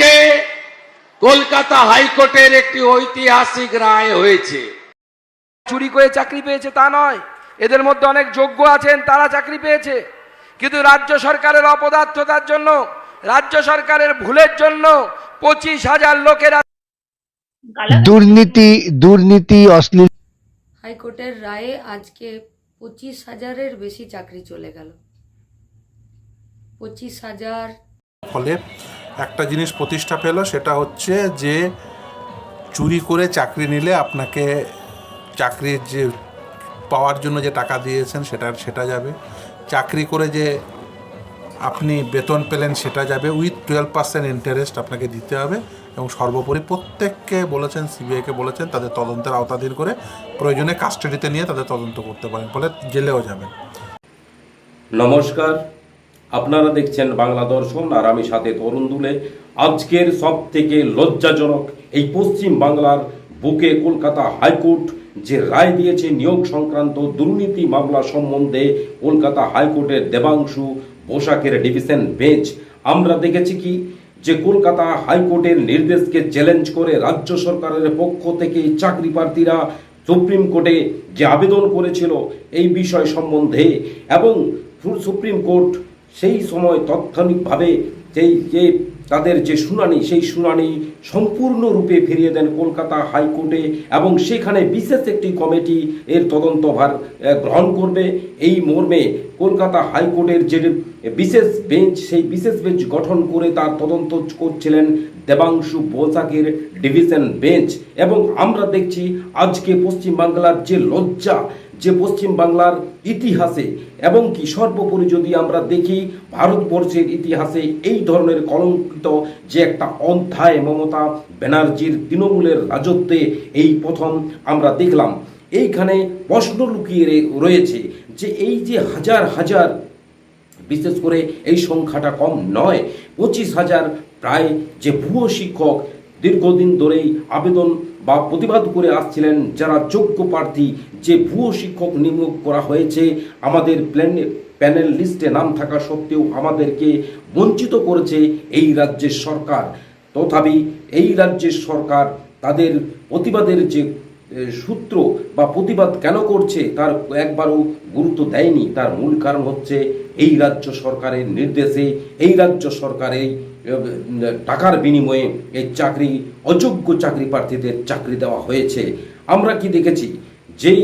আজকে কলকাতা হাইকোর্টের একটি ঐতিহাসিক রায় হয়েছে। চুরি করে চাকরি পেয়েছে তা নয়। এদের মধ্যে অনেক যোগ্য আছেন তারা চাকরি পেয়েছে। কিন্তু রাজ্য সরকারের অপদার্থতার জন্য রাজ্য সরকারের ভুলের জন্য পঁচিশ হাজার লোকেরা দুর্নীতি দুর্নীতি অশ্লীল হাইকোর্টের রায়ে আজকে পঁচিশ হাজারের বেশি চাকরি চলে গেল। পঁচিশ হাজার ফলে একটা জিনিস প্রতিষ্ঠা পেল, সেটা হচ্ছে যে চুরি করে চাকরি নিলে আপনাকে চাকরির যে পাওয়ার জন্য যে টাকা দিয়েছেন সেটা সেটা যাবে। চাকরি করে যে আপনি বেতন পেলেন সেটা যাবে। উইথ টুয়েলভ পার্সেন্ট ইন্টারেস্ট আপনাকে দিতে হবে এবং সর্বোপরি প্রত্যেককে বলেছেন, সিবিআইকে বলেছেন, তাদের তদন্তের আওতাধীন করে প্রয়োজনে কাস্টাডিতে নিয়ে তাদের তদন্ত করতে পারেন, ফলে জেলেও যাবেন। নমস্কার আপনারা দেখছেন বাংলা দর্শন, আর আমি সাথে তরুণ দুলে। আজকের সব থেকে লজ্জাজনক এই পশ্চিম বাংলার বুকে কলকাতা হাইকোর্ট যে রায় দিয়েছে নিয়োগ সংক্রান্ত দুর্নীতি মামলা সম্বন্ধে কলকাতা হাইকোর্টের দেবাংশু পোশাকের ডিভিশন বেঞ্চ। আমরা দেখেছি কি? যে কলকাতা হাইকোর্টের নির্দেশকে চ্যালেঞ্জ করে রাজ্য সরকারের পক্ষ থেকে চাকরি প্রার্থীরা সুপ্রিম কোর্টে যে আবেদন করেছিল এই বিষয় সম্বন্ধে এবং সুপ্রিম কোর্ট সেই সময় তাৎক্ষণিকভাবে যেই যে তাদের যে শুনানি, সেই শুনানি সম্পূর্ণরূপে ফিরিয়ে দেন কলকাতা হাইকোর্টে এবং সেখানে বিশেষ একটি কমিটি এর তদন্তভার গ্রহণ করবে। এই মর্মে কলকাতা হাইকোর্টের যে বিশেষ বেঞ্চ, সেই বিশেষ বেঞ্চ গঠন করে তার তদন্ত করছিলেন দেবাংশু বোসাকের ডিভিশন বেঞ্চ। এবং আমরা দেখছি আজকে পশ্চিমবাংলার যে লজ্জা যে পশ্চিম বাংলার ইতিহাসে এবং কি সর্বোপরি যদি আমরা দেখি ভারতবর্ষের ইতিহাসে এই ধরনের কলঙ্কিত যে একটা অধ্যায় মমতা ব্যানার্জির তৃণমূলের রাজত্বে এই প্রথম আমরা দেখলাম, এইখানে প্রশ্ন লুকিয়ে রয়েছে যে এই যে হাজার হাজার, বিশেষ করে এই সংখ্যাটা কম নয়, পঁচিশ হাজার প্রায় যে ভুয়ো শিক্ষক দীর্ঘদিন ধরেই আবেদন বা প্রতিবাদ করে আসছিলেন যারা যোগ্য প্রার্থী যে ভুয়ো শিক্ষক নিয়োগ করা হয়েছে। আমাদের প্ল্যান, প্যানেল লিস্টে নাম থাকা সত্ত্বেও আমাদেরকে বঞ্চিত করেছে এই রাজ্যের সরকার। তথাপি এই রাজ্যের সরকার তাদের প্রতিবাদের যে সূত্র বা প্রতিবাদ কেন করছে তার একবারও গুরুত্ব দেয়নি। তার মূল কারণ হচ্ছে এই রাজ্য সরকারের নির্দেশে, এই রাজ্য সরকারের টাকার বিনিময়ে এই চাকরি, অযোগ্য চাকরি প্রার্থীদের চাকরি দেওয়া হয়েছে। আমরা কি দেখেছি? যেই,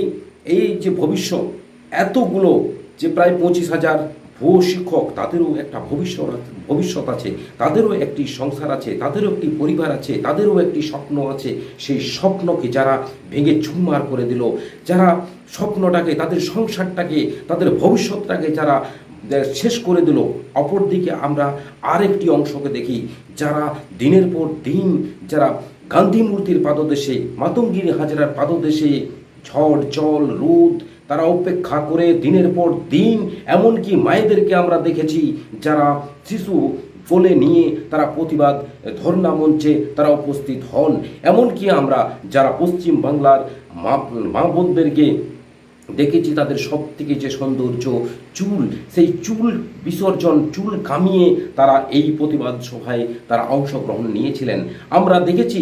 এই যে ভবিষ্যৎ, এতগুলো যে প্রায় পঁচিশ হাজার ভুয়ো শিক্ষক, তাদেরও একটা ভবিষ্যৎ ভবিষ্যৎ আছে, তাদেরও একটি সংসার আছে, তাদেরও একটি পরিবার আছে, তাদেরও একটি স্বপ্ন আছে, সেই স্বপ্নকে যারা ভেঙে চুরমার করে দিল, যারা স্বপ্নটাকে, তাদের সংসারটাকে, তাদের ভবিষ্যৎটাকে যারা শেষ করে দিল। অপরদিকে আমরা আরেকটি অংশকে দেখি, যারা দিনের পর দিন, যারা গান্ধী মূর্তির পাদদেশে, মাতঙ্গিনী হাজরার পাদদেশে ঝড়, জল, রোদ, তারা অপেক্ষা করে দিনের পর দিন, এমনকি মায়েদেরকে আমরা দেখেছি, যারা শিশু কোলে নিয়ে তারা প্রতিবাদ, ধর্ণা মঞ্চে তারা উপস্থিত হন। এমনকি আমরা যারা পশ্চিম বাংলার মা মা বোনদেরকে দেখেছি তাদের সব থেকে যে সৌন্দর্য, চুল, সেই চুল বিসর্জন, চুল কামিয়ে তারা এই প্রতিবাদ সভায় তারা অংশগ্রহণ নিয়েছিলেন। আমরা দেখেছি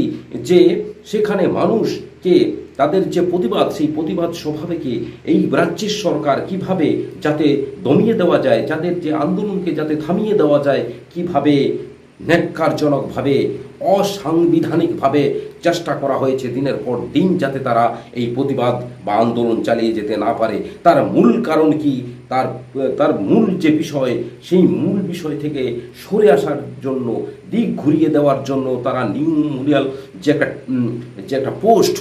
যে সেখানে মানুষকে তাদের যে প্রতিবাদ, সেই প্রতিবাদ স্বভাবেকে এই রাজ্যের সরকার কীভাবে যাতে দমিয়ে দেওয়া যায়, যাদের যে আন্দোলনকে যাতে থামিয়ে দেওয়া যায়, কীভাবে ন্যাক্কারজনকভাবে, অসাংবিধানিকভাবে চেষ্টা করা হয়েছে দিনের পর দিন যাতে তারা এই প্রতিবাদ বা আন্দোলন চালিয়ে যেতে না পারে। তার মূল কারণ কি? তার তার মূল যে বিষয়, সেই মূল বিষয় থেকে সরে আসার জন্য, দিক ঘুরিয়ে দেওয়ার জন্য তারা নিউ মেমোরিয়াল যে একটা যে একটা পোস্ট,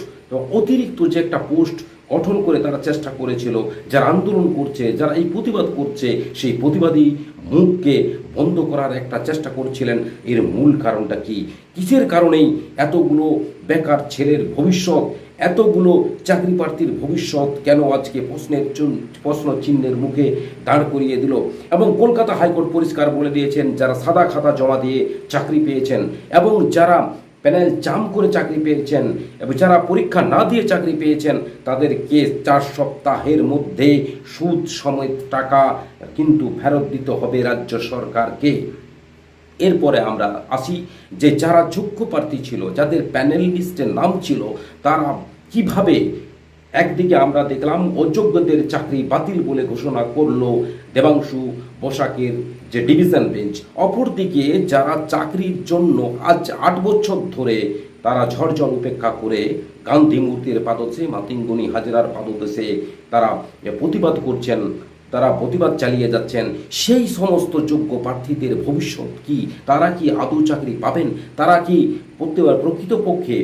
অতিরিক্ত যে একটা পোস্ট গঠন করে তারা চেষ্টা করেছিল, যারা আন্দোলন করছে, যারা এই প্রতিবাদ করছে, সেই প্রতিবাদী মুখকে বন্ধ করার একটা চেষ্টা করছিলেন। এর মূল কারণটা কি? কিসের কারণেই এতগুলো বেকার ছেলের ভবিষ্যৎ, এতগুলো চাকরি প্রার্থীর ভবিষ্যৎ কেন আজকে প্রশ্নের প্রশ্ন চিহ্নের মুখে দাঁড় করিয়ে দিল? এবং কলকাতা হাইকোর্ট পরিষ্কার বলে দিয়েছেন, যারা সাদা খাতা জমা দিয়ে চাকরি পেয়েছেন এবং যারা প্যানেল জাম করে চাকরি পেয়েছেন এবং যারা পরীক্ষা না দিয়ে চাকরি পেয়েছেন তাদেরকে চার সপ্তাহের মধ্যে সুদ সমেত টাকা কিন্তু ফেরত দিতে হবে রাজ্য সরকারকে। এরপরে আমরা আসি যে যারা যোগ্য প্রার্থী ছিল, যাদের প্যানেল লিস্টের নাম ছিল, তারা কীভাবে একদিকে আমরা দেখলাম অযোগ্যদের চাকরি বাতিল বলে ঘোষণা করল দেবাংশু বসাকের যে ডিভিশন বেঞ্চ অপরদিকে যারা চাকরির জন্য আজ আট বছর ধরে তারা ঝড়জল উপেক্ষা করে গান্ধী মূর্তির পাদদেশে মাতিঙ্গনি হাজরার পাদদেশে তারা প্রতিবাদ করছেন, তারা প্রতিবাদ চালিয়ে যাচ্ছেন। সেই সমস্ত যোগ্য প্রার্থীদের ভবিষ্যৎ কি? তারা কি আদৌ চাকরি পাবেন? তারা কি প্রত্যেক প্রকৃতপক্ষে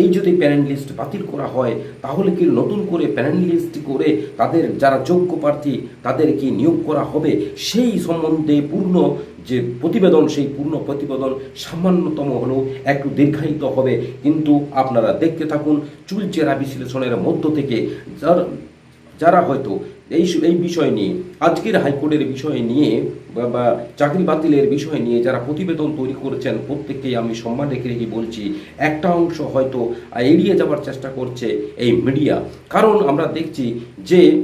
এই যদি প্যানেল লিস্ট বাতিল করা হয়, তাহলে কি নতুন করে প্যানেল লিস্ট করে তাদের যারা যোগ্য প্রার্থী, তাদের কি নিয়োগ করা হবে? সেই সম্বন্ধে পূর্ণ যে প্রতিবেদন, সেই পূর্ণ প্রতিবেদন সামান্যতম হলেও একটু দীর্ঘায়িত হবে। কিন্তু আপনারা দেখতে থাকুন, চুলচেরা বিশ্লেষণের মধ্য থেকে যার যারা হয়তো এই এই বিষয় নিয়ে, আজকের হাইকোর্টের বিষয় নিয়ে বা- চাকরি বাতিলের বিষয় নিয়ে যারা প্রতিবেদন তৈরি করেছেন, প্রত্যেককেই আমি সম্মান রেখে রেখে বলছি, একটা অংশ হয়তো এড়িয়ে যাওয়ার চেষ্টা করছে এই মিডিয়া। কারণ আমরা দেখছি যে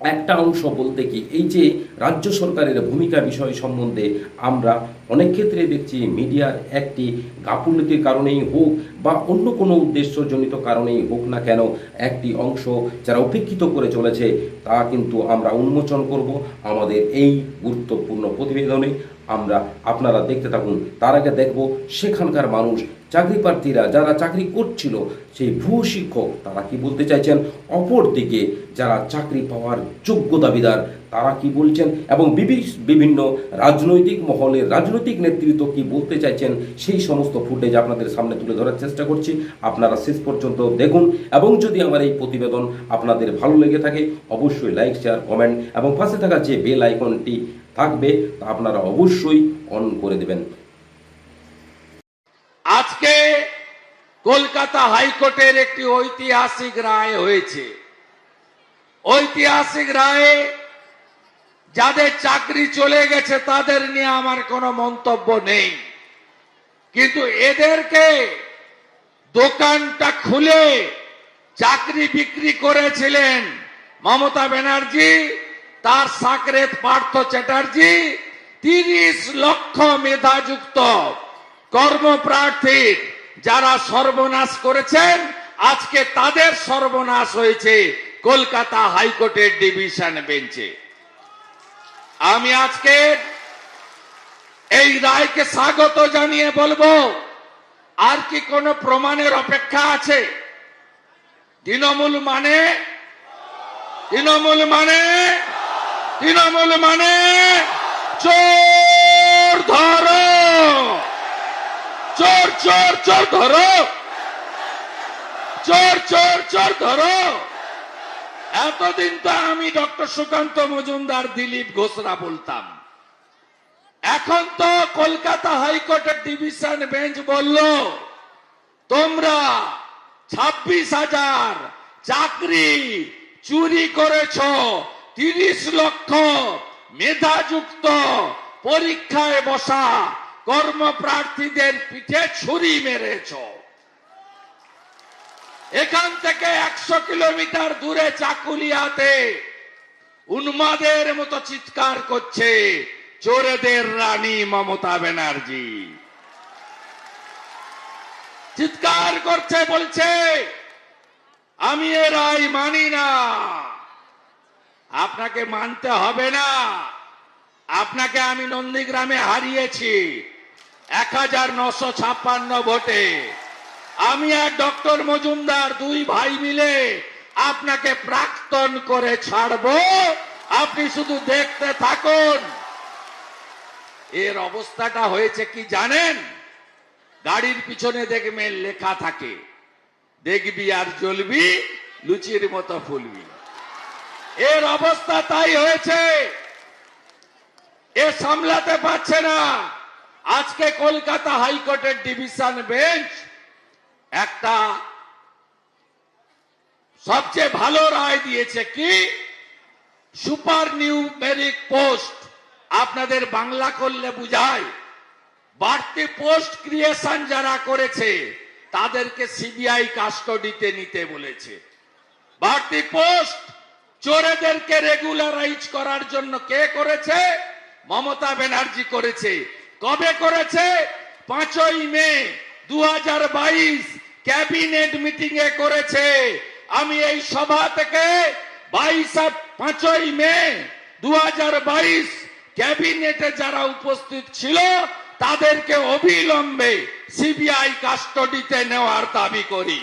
একটা অংশ বলতে কি, এই যে রাজ্য সরকারের ভূমিকা বিষয় সম্বন্ধে আমরা অনেক ক্ষেত্রে দেখছি, মিডিয়ার একটি গাফুলতির কারণেই হোক বা অন্য কোনো উদ্দেশ্যজনিত কারণেই হোক না কেন একটি অংশ যারা উপেক্ষিত করে চলেছে, তা কিন্তু আমরা উন্মোচন করব আমাদের এই গুরুত্বপূর্ণ প্রতিবেদনে। আমরা আপনারা দেখতে থাকুন, তার আগে দেখব সেখানকার মানুষ, চাকরি প্রার্থীরা যারা চাকরি করছিল, সেই ভূ শিক্ষক তারা কি বলতে চাইছেন? অপরদিকে যারা চাকরি পাওয়ার যোগ্য দাবিদার তারা কি বলছেন এবং বিভিন্ন রাজনৈতিক মহলের রাজনৈতিক নেতৃত্ব কি বলতে চাইছেন, সেই সমস্ত ফুটেজ আপনাদের সামনে তুলে ধরার চেষ্টা করছি। আপনারা শেষ পর্যন্ত দেখুন এবং যদি আমার এই প্রতিবেদন আপনাদের ভালো লেগে থাকে, অবশ্যই লাইক, শেয়ার, কমেন্ট এবং পাশে থাকা যে বেল আইকনটি থাকবে তা আপনারা অবশ্যই অন করে দেবেন। আজকে কলকাতা হাইকোর্টের একটি ঐতিহাসিক রায় হয়েছে। ঐতিহাসিক রায়ে যাদের চাকরি চলে গেছে, তাদের নিয়ে আমার কোনো মন্তব্য নেই। কিন্তু এদেরকে দোকানটা খুলে চাকরি বিক্রি করেছিলেন মমতা ব্যানার্জি, তার সাকরেত পার্থ চ্যাটার্জি, তিরিশ লক্ষ মেধাযুক্ত কর্মপ্রার্থীর যারা সর্বনাশ করেছেন, আজকে তাদের সর্বনাশ হয়েছে কলকাতা হাইকোর্টের ডিভিশন বেঞ্চে। আমি আজকে এই রায়কে স্বাগত জানিয়ে বলব। আর কি কোনো প্রমাণের অপেক্ষা আছে? তৃণমূল মানে? তৃণমূল মানে? তৃণমূল মানে? চোর ধরো! চোর চোর চোর ধরো! চোর চোর চোর ধরো! এতদিন তো আমি ডক্টর সুকান্ত মজুমদার, দিলীপ ঘোষরা বলতাম। এখন তো কলকাতা হাইকোর্টের ডিভিশন বেঞ্চ বলল, তোমরা ছাব্বিশ হাজার চাকরি চুরি করেছ, তিরিশ লক্ষ মেধাযুক্ত পরীক্ষায় বসা কর্মপ্রার্থীদের পিঠে ছুরি মেরেছ। এখান থেকে একশো কিলোমিটার দূরে চাকুলিয়াতে উন্মাদের মতো চিৎকার করছে চোরেদের রানী মমতা ব্যানার্জি। চিৎকার করছে, বলছে, আমি এ রায় মানি না। আপনাকে মানতে হবে না। আপনাকে আমি নন্দীগ্রামে হারিয়েছি। এক হাজার নশো ছাপ্পান্ন ভোটে। আমি আর ডক্টর মজুমদার দুই ভাই মিলে আপনাকে প্রাক্তন করে ছাড়বো। আপনি শুধু দেখতে থাকুন। এর অবস্থাটা হয়েছে কি জানেন? গাড়ির পিছনে দেখবেন লেখা থাকে, দেখবি আর জ্বলবি, লুচির মতো ফুলবি। এর অবস্থা তাই হয়েছে। এ সামলাতে পারছে না। আজকে কলকাতা হাইকোর্টের ডিভিশন বেঞ্চ একটা সবচেয়ে ভালো রায় দিয়েছে কি? সুপার নিউমেরিক পোস্ট আপনাদের বাংলা করলে বুঝায়। বাড়তি পোস্ট ক্রিয়েশন যারা করেছে, তাদেরকে সিবিআই কাস্টডিতে নিতে বলেছে। বাড়তি পোস্ট চোরেদেরকে রেগুলারাইজ করার জন্য কে করেছে? মমতা ব্যানার্জি করেছে। কবে করেছে? পাঁচই মে দু হাজার বাইশ ক্যাবিনেট মিটিং এ করেছে। আমি এই সভা থেকে বাইশ পাঁচই মে দু হাজার বাইশ ক্যাবিনেটে যারা উপস্থিত ছিল, তাদেরকে অবিলম্বে সিবিআই কাস্টডিতে নেওয়ার দাবি করি।